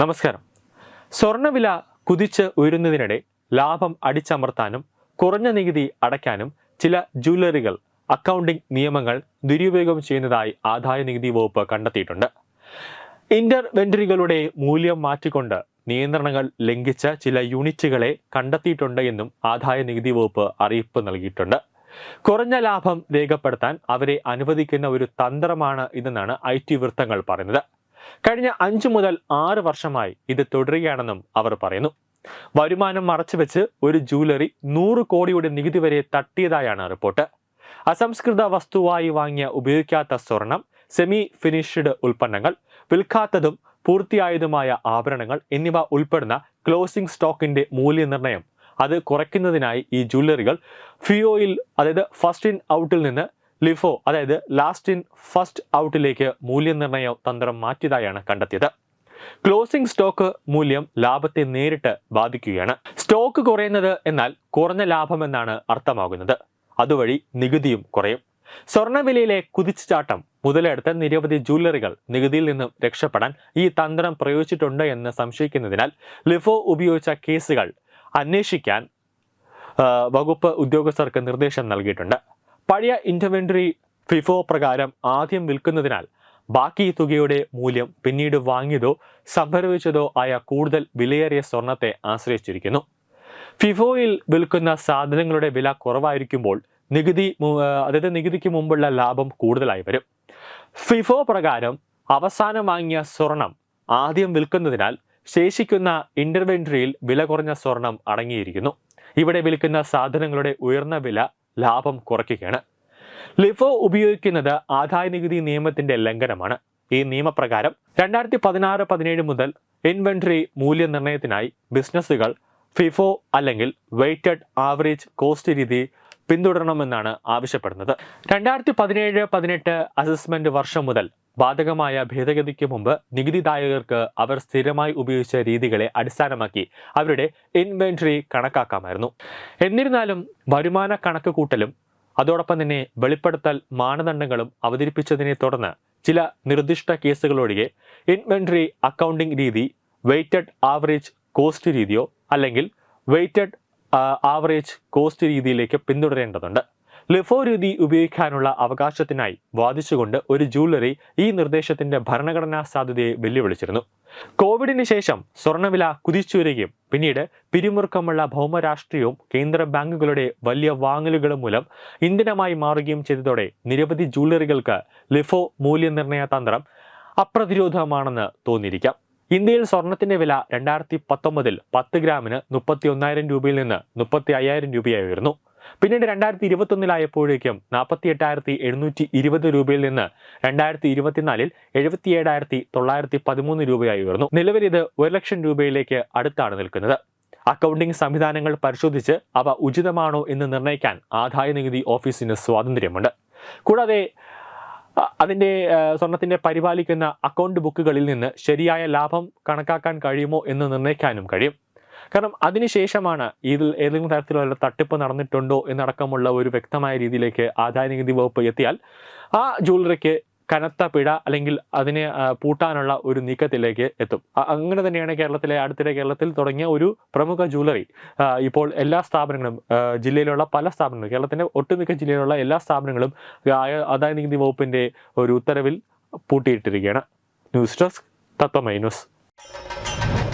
നമസ്കാരം. സ്വർണവില കുതിച്ച് ഉയരുന്നതിനിടെ ലാഭം അടിച്ചമർത്താനും കുറഞ്ഞ നികുതി അടയ്ക്കാനും ചില ജ്വല്ലറികൾ അക്കൗണ്ടിംഗ് നിയമങ്ങൾ ദുരുപയോഗം ചെയ്യുന്നതായി ആദായ നികുതി വകുപ്പ് കണ്ടെത്തിയിട്ടുണ്ട്. ഇന്റർവെന്ററികളുടെ മൂല്യം മാറ്റിക്കൊണ്ട് നിയന്ത്രണങ്ങൾ ലംഘിച്ച ചില യൂണിറ്റുകളെ കണ്ടെത്തിയിട്ടുണ്ട് എന്നും ആദായ നികുതി വകുപ്പ് അറിയിപ്പ് നൽകിയിട്ടുണ്ട്. കുറഞ്ഞ ലാഭം രേഖപ്പെടുത്താൻ അവരെ അനുവദിക്കുന്ന ഒരു തന്ത്രമാണ് ഇതെന്നാണ് ഐ ടി വൃത്തങ്ങൾ പറയുന്നത്. കഴിഞ്ഞ അഞ്ചു മുതൽ ആറ് വർഷമായി ഇത് തുടരുകയാണെന്നും അവർ പറയുന്നു. വരുമാനം മറച്ചുവെച്ച് ഒരു ജൂവലറി നൂറ് കോടിയുടെ നികുതി വരെ തട്ടിയതായാണ് റിപ്പോർട്ട്. അസംസ്കൃത വസ്തുവായി വാങ്ങിയ ഉപയോഗിക്കാത്ത സ്വർണം സെമി ഫിനിഷ്ഡ് ഉൽപ്പന്നങ്ങൾ വിൽക്കാത്തതും പൂർത്തിയായതുമായ ആഭരണങ്ങൾ എന്നിവ ഉൾപ്പെടുന്ന ക്ലോസിംഗ് സ്റ്റോക്കിന്റെ മൂല്യനിർണയം. അത് കുറയ്ക്കുന്നതിനായി ഈ ജ്വല്ലറികൾ ഫിയോയിൽ അതായത് ഫസ്റ്റ് ഇൻ ഔട്ടിൽ നിന്ന് ലിഫോ അതായത് ലാസ്റ്റ് ഇൻ ഫസ്റ്റ് ഔട്ടിലേക്ക് മൂല്യനിർണയ തന്ത്രം മാറ്റിയതായാണ് കണ്ടെത്തിയത്. ക്ലോസിംഗ് സ്റ്റോക്ക് മൂല്യം ലാഭത്തെ നേരിട്ട് ബാധിക്കുകയാണ്. സ്റ്റോക്ക് കുറയുന്നത് എന്നാൽ കുറഞ്ഞ ലാഭം എന്നാണ് അർത്ഥമാകുന്നത്. അതുവഴി നികുതിയും കുറയും. സ്വർണവിലയിലെ കുതിച്ചുചാട്ടം മുതലെടുത്ത നിരവധി ജ്വല്ലറികൾ നികുതിയിൽ നിന്നും രക്ഷപ്പെടാൻ ഈ തന്ത്രം പ്രയോഗിച്ചിട്ടുണ്ട് എന്ന് സംശയിക്കുന്നതിനാൽ ലിഫോ ഉപയോഗിച്ച കേസുകൾ അന്വേഷിക്കാൻ വകുപ്പ് ഉദ്യോഗസ്ഥർക്ക് നിർദ്ദേശം നൽകിയിട്ടുണ്ട്. പഴയ ഇൻവെന്ററി ഫിഫോ പ്രകാരം ആദ്യം വിൽക്കുന്നതിനാൽ ബാക്കി തുകയുടെ മൂല്യം പിന്നീട് വാങ്ങിയതോ സംഭരിച്ചതോ ആയ കൂടുതൽ വിലയേറിയ സ്വർണത്തെ ആശ്രയിച്ചിരിക്കുന്നു. ഫിഫോയിൽ വിൽക്കുന്ന സാധനങ്ങളുടെ വില കുറവായിരിക്കുമ്പോൾ നികുതി അതായത് നികുതിക്ക് മുമ്പുള്ള ലാഭം കൂടുതലായി വരും. ഫിഫോ പ്രകാരം അവസാനം വാങ്ങിയ സ്വർണം ആദ്യം വിൽക്കുന്നതിനാൽ ശേഷിക്കുന്ന ഇന്റർവെൻട്രിയിൽ വില കുറഞ്ഞ സ്വർണം അടങ്ങിയിരിക്കുന്നു. ഇവിടെ വിൽക്കുന്ന സാധനങ്ങളുടെ ഉയർന്ന വില ലാഭം കുറയ്ക്കുകയാണ്. ലിഫോ ഉപയോഗിക്കുന്നത് ആദായ നികുതി നിയമത്തിന്റെ ലംഘനമാണ്. ഈ നിയമപ്രകാരം രണ്ടായിരത്തി പതിനാറ് പതിനേഴ് മുതൽ ഇൻവെന്ററി മൂല്യനിർണയത്തിനായി ബിസിനസ്സുകൾ ഫിഫോ അല്ലെങ്കിൽ വെയ്റ്റഡ് ആവറേജ് കോസ്റ്റ് രീതി പിന്തുടരണമെന്നാണ് ആവശ്യപ്പെടുന്നത്. രണ്ടായിരത്തി പതിനേഴ് പതിനെട്ട് അസസ്മെന്റ് വർഷം മുതൽ ബാധകമായ ഭേദഗതിക്ക് മുമ്പ് നികുതിദായകർക്ക് അവർ സ്ഥിരമായി ഉപയോഗിച്ച രീതികളെ അടിസ്ഥാനമാക്കി അവരുടെ ഇൻവെൻട്രി കണക്കാക്കാമായിരുന്നു. എന്നിരുന്നാലും വരുമാന കണക്ക് കൂട്ടലും അതോടൊപ്പം തന്നെ വെളിപ്പെടുത്തൽ മാനദണ്ഡങ്ങളും അവതരിപ്പിച്ചതിനെ തുടർന്ന് ചില നിർദ്ദിഷ്ട കേസുകളൊഴികെ ഇൻവെൻട്രി അക്കൗണ്ടിംഗ് രീതി വെയ്റ്റഡ് ആവറേജ് കോസ്റ്റ് രീതിയോ അല്ലെങ്കിൽ വെയ്റ്റഡ് ആവറേജ് കോസ്റ്റ് രീതിയിലേക്ക് പിന്തുടരേണ്ടതുണ്ട്. ലിഫോ രീതി ഉപയോഗിക്കാനുള്ള അവകാശത്തിനായി വാദിച്ചുകൊണ്ട് ഒരു ജൂവലറി ഈ നിർദ്ദേശത്തിന്റെ ഭരണഘടനാ സാധ്യതയെ വെല്ലുവിളിച്ചിരുന്നു. കോവിഡിന് ശേഷം സ്വർണവില കുതിച്ചുവരികയും പിന്നീട് പിരിമുറുക്കമുള്ള ഭൗമരാഷ്ട്രീയവും കേന്ദ്ര ബാങ്കുകളുടെ വലിയ വാങ്ങലുകളും മൂലം ഇന്ധനമായി മാറുകയും ചെയ്തതോടെ നിരവധി ജൂവലറികൾക്ക് ലിഫോ മൂല്യനിർണയ തന്ത്രം അപ്രതിരോധമാണെന്ന് തോന്നിയിരിക്കാം. ഇന്ത്യയിൽ സ്വർണത്തിന്റെ വില രണ്ടായിരത്തി പത്തൊമ്പതിൽ പത്ത് ഗ്രാമിന് മുപ്പത്തി ഒന്നായിരം രൂപയിൽ നിന്ന് മുപ്പത്തി അയ്യായിരം രൂപയായി ഉയർന്നു. പിന്നീട് രണ്ടായിരത്തി ഇരുപത്തൊന്നിലായപ്പോഴേക്കും നാൽപ്പത്തി എട്ടായിരത്തി എഴുന്നൂറ്റി ഇരുപത് രൂപയിൽ നിന്ന് രണ്ടായിരത്തി ഇരുപത്തിനാലിൽ എഴുപത്തി ഏഴായിരത്തി തൊള്ളായിരത്തി പതിമൂന്ന് രൂപയായി ഉയർന്നു. നിലവിൽ ഇത് ഒരു ലക്ഷം രൂപയിലേക്ക് അടുത്താണ് നിൽക്കുന്നത്. അക്കൗണ്ടിംഗ് സംവിധാനങ്ങൾ പരിശോധിച്ച് അവ ഉചിതമാണോ എന്ന് നിർണയിക്കാൻ ആദായ നികുതി ഓഫീസിന് സ്വാതന്ത്ര്യമുണ്ട്. കൂടാതെ അതിന്റെ സ്വർണത്തിന്റെ പരിപാലിക്കുന്ന അക്കൗണ്ട് ബുക്കുകളിൽ നിന്ന് ശരിയായ ലാഭം കണക്കാക്കാൻ കഴിയുമോ എന്ന് നിർണയിക്കാനും കഴിയും. കാരണം അതിനുശേഷമാണ് ഇതിൽ ഏതെങ്കിലും തരത്തിലുള്ള തട്ടിപ്പ് നടന്നിട്ടുണ്ടോ എന്നടക്കമുള്ള ഒരു വ്യക്തമായ രീതിയിലേക്ക് ആദായ നികുതി വകുപ്പ് എത്തിയാൽ ആ ജ്വല്ലറിക്ക് കനത്ത പിഴ അല്ലെങ്കിൽ അതിനെ പൂട്ടാനുള്ള ഒരു നീക്കത്തിലേക്ക് എത്തും. അങ്ങനെ തന്നെയാണ് കേരളത്തിലെ അടുത്തിടെ കേരളത്തിൽ തുടങ്ങിയ ഒരു പ്രമുഖ ജ്വല്ലറി ഇപ്പോൾ എല്ലാ സ്ഥാപനങ്ങളും ജില്ലയിലുള്ള പല സ്ഥാപനങ്ങളും കേരളത്തിന്റെ ഒട്ടുമിക്ക ജില്ലയിലുള്ള എല്ലാ സ്ഥാപനങ്ങളും ആദായ നികുതി വകുപ്പിന്റെ ഒരു ഉത്തരവിൽ പൂട്ടിയിട്ടിരിക്കുകയാണ്. News desk Tatwamayi news.